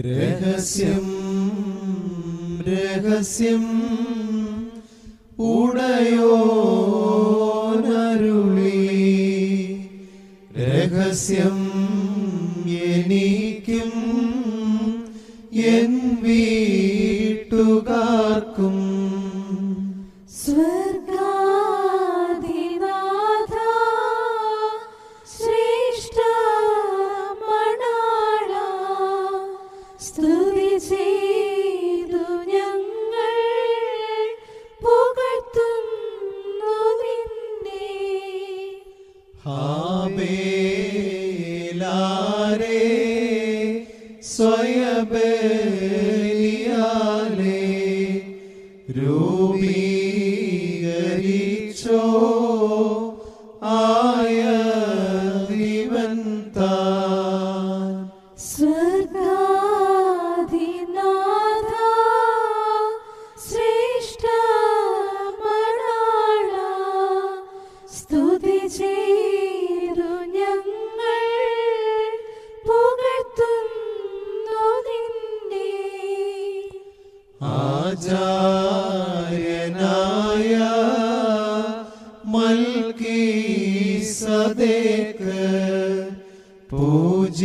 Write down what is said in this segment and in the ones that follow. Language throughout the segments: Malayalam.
രഹസ്യം രഹസ്യം ഉടയോനരുളി. രഹസ്യം എനിക്കും എൻ വീട്ടുകാർക്കും ഹാബേലാരേ സ്വയബലിയാലേ രൂപീകരിച്ചോ ആയ ആചാര്യനായ മൽക്കി സദേക്ക് പൂജിച്ചതായ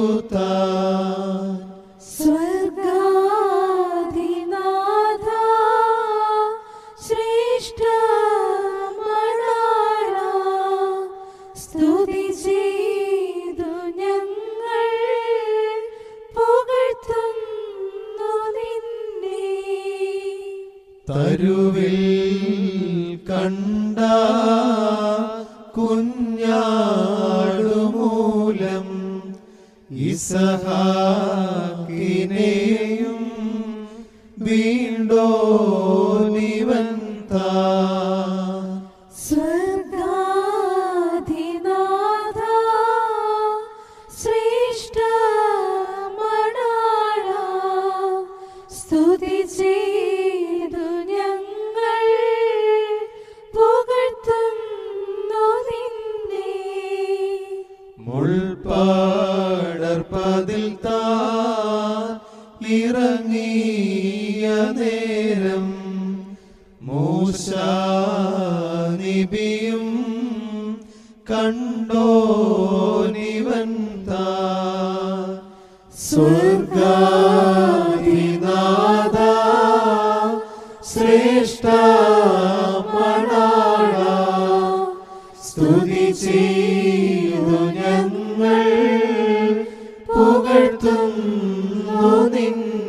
യാഗവിദൂതാൻ തരുവിൽ കണ്ട കുഞ്ഞാടുമൂലം ഇസഹാക്കിനെയും വീണ്ടോ നിവന്ത സ്വർഗാധിനാഥ ശ്രേഷ്ഠ മുൾപ്പാടർപ്പതിൽ താ ഇറങ്ങിയ നേരം മൂശാനിബിയും കണ്ടോ നിവൻ താ സ്വർഗാധിനാഥ ശ്രേഷ്ഠ മണാള സ്തുതി ചെയ്തു പുകഴ്ത്തുന്നു നിന്നെ